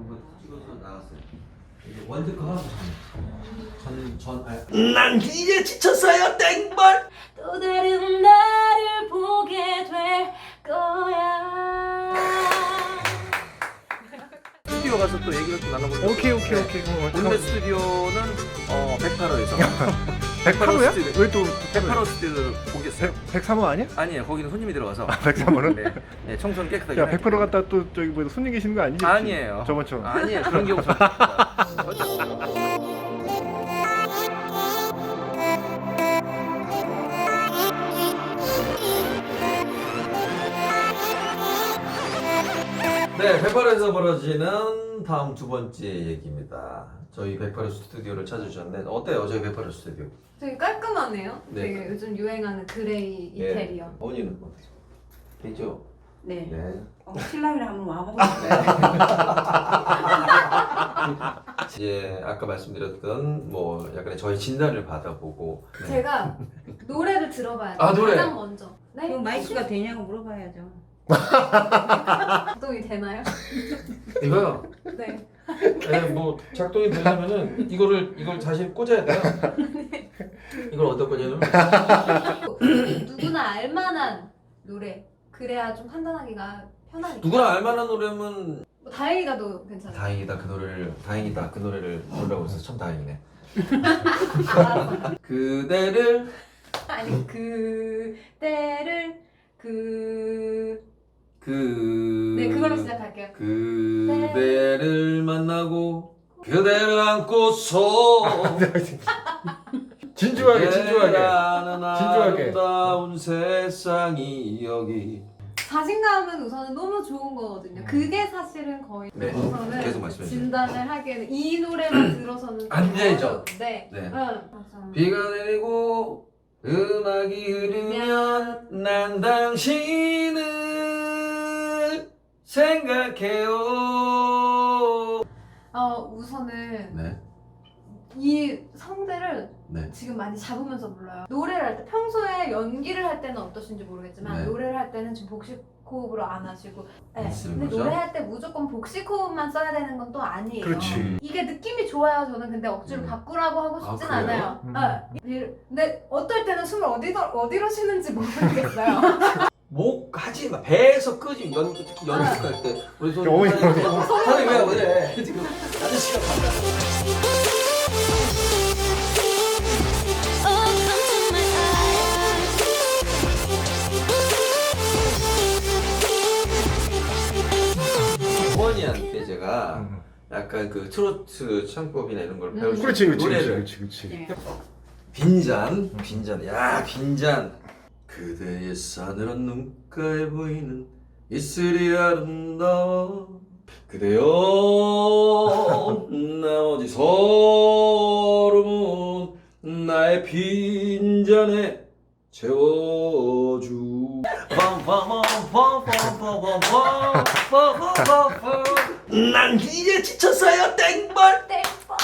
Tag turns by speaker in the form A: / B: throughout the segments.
A: 그런 거 찍어서 나갔어요. 이제 월드컵 하고 전, 전, 아니, 난 이제 지쳤어요, 땡벌!
B: 또 다른 나를 보게 될 거야.
A: 스튜디오 가서 또 얘기를 좀 나눠볼게요.
C: 오케이 오케이 오케이
A: 오늘 스튜디오는 어, 108호에서
C: 108호야?
A: 스튜디오.
C: 왜또
A: 108호 스튜디오를 보겠어요.
C: 103호 아니야?
A: 아니에요, 거기는 손님이 들어가서
C: 103호는?
A: 네, 네 청소는 깨끗하게
C: 야
A: 해요.
C: 108호 갔다 또 저기 뭐 손님 계시는 거 아니지?
A: 아니에요.
C: 저번처럼
A: 아니에요, 그런 경우 전 네, 108호에서 벌어지는 다음 두 번째 얘기입니다. 저희 108호 스튜디오를 찾아주셨는데 어때요, 저희 108호 스튜디오?
B: 되게 깔끔하네요.
A: 네.
B: 되게 요즘 유행하는 그레이 이태리어.
A: 네. 어머니는 어때요? 괜죠?
D: 네.
A: 네.
D: 어, 신랑이랑 한번 와보고 싶어요.
A: 이제 아까 말씀드렸던 뭐 약간의 저희 진단을 받아보고 네.
B: 제가 노래를 들어봐야 돼요.
A: 아, 노래.
B: 가장 먼저. 네?
D: 그 마이크가 되냐고 물어봐야죠.
B: 작동이 되나요?
A: 이거요.
B: 네.
A: 네, 뭐 작동이 되려면은 이거를 이걸 다시 꽂아야 돼요. 이걸 어디다 꽂냐면
B: 누구나 알만한 노래. 그래야 좀 판단하기가 편하니까.
A: 누구나 알만한 노래면
B: 뭐 다행이가도 괜찮아요.
A: 다행이다 그 노래를 다행이다 그 노래를 부르라고 해서 참 다행이네. 그대를
B: 아니 그때를 그...
A: 그
B: 네 그걸로 시작할게요.
A: 그대를 만나고 그대를 안고서
C: 진주하게 진주하게
A: 진주하게
C: 진주하게.
A: 아름다운 세상이 여기
B: 자신감은 우선은 너무 좋은 거거든요. 그게 사실은 거의
A: 네,
B: 우선은
A: 계속 말씀해 주세요.
B: 진단을 하기에는 이 노래만 들어서는 안좀
A: 되죠.
B: 어려운데
A: 네.
B: 응. 맞아.
A: 비가 내리고 음악이 흐르면 난 당신을 생각해요
B: 어 우선은
A: 네,
B: 이 성대를
A: 네.
B: 지금 많이 잡으면서 불러요. 노래를 할 때 평소에 연기를 할 때는 어떠신지 모르겠지만
A: 네.
B: 노래를 할 때는 지금 복식 호흡으로 안 하시고 네.
A: 쓰는
B: 근데
A: 거죠?
B: 노래할 때 무조건 복식 호흡만 써야 되는 건 또 아니에요.
C: 그렇지.
B: 이게 느낌이 좋아요. 저는 근데 억지로
A: 음.
B: 바꾸라고 하고
A: 아,
B: 싶진
A: 그래요?
B: 않아요.
C: 음.
B: 네. 근데 어떨 때는 숨을 어디서 어디로 쉬는지 모르겠어요.
A: 목 하지 마. 배에서 끄지. 연 연습할 때. 우리 손
C: 어머니.
A: 사장님 왜 그래? 지금 아저씨가 어머니한테 제가
C: 음.
A: 약간 그 트로트 창법이나 이런 걸 배울 수
C: 그렇지 그렇지
A: 노래를
C: 그렇지 그렇지.
D: 네.
A: 빈잔 빈잔. 야 빈잔 그대의 싸늘한 눈가에 보이는 이슬이 아름다워 그대여 나머지 서름은 나의 빈잔에 채워주 난 이제 지쳤어요 땡벌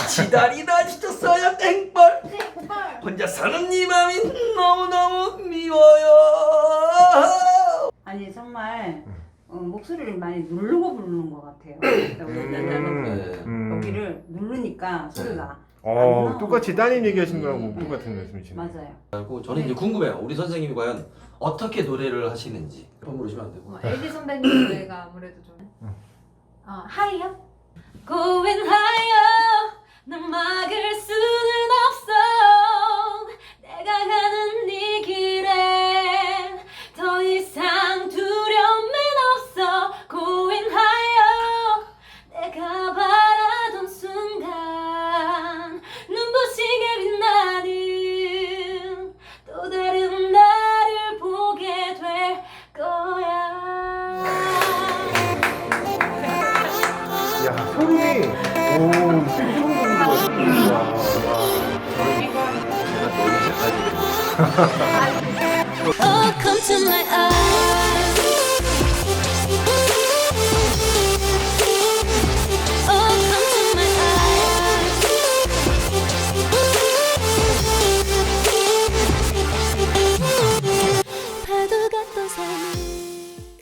A: 지다리다 지쳤어요 땡벌. 혼자 사는 네 맘이 너무너무 미워요
D: 아니 정말 어, 목소리를 많이 누르고 부르는 것 같아요. 그러니까 우리 남자는
A: 네.
C: 음.
D: 여기를 누르니까 소리가
C: 어 똑같이 따님 얘기하신 거하고
A: 음.
C: 똑같은 말씀이시네
D: 맞아요.
A: 그리고 저는 이제 궁금해요 우리 선생님이 과연 어떻게 노래를 하시는지 물으시면 안 되고
B: 어, 엘비 선배님 노래가 아무래도 좀 어, 하이요? Going higher
C: 소름이. 오 처음 듣는 거. 같아
A: 제가 너무 잘하지
B: Oh, come to my eyes.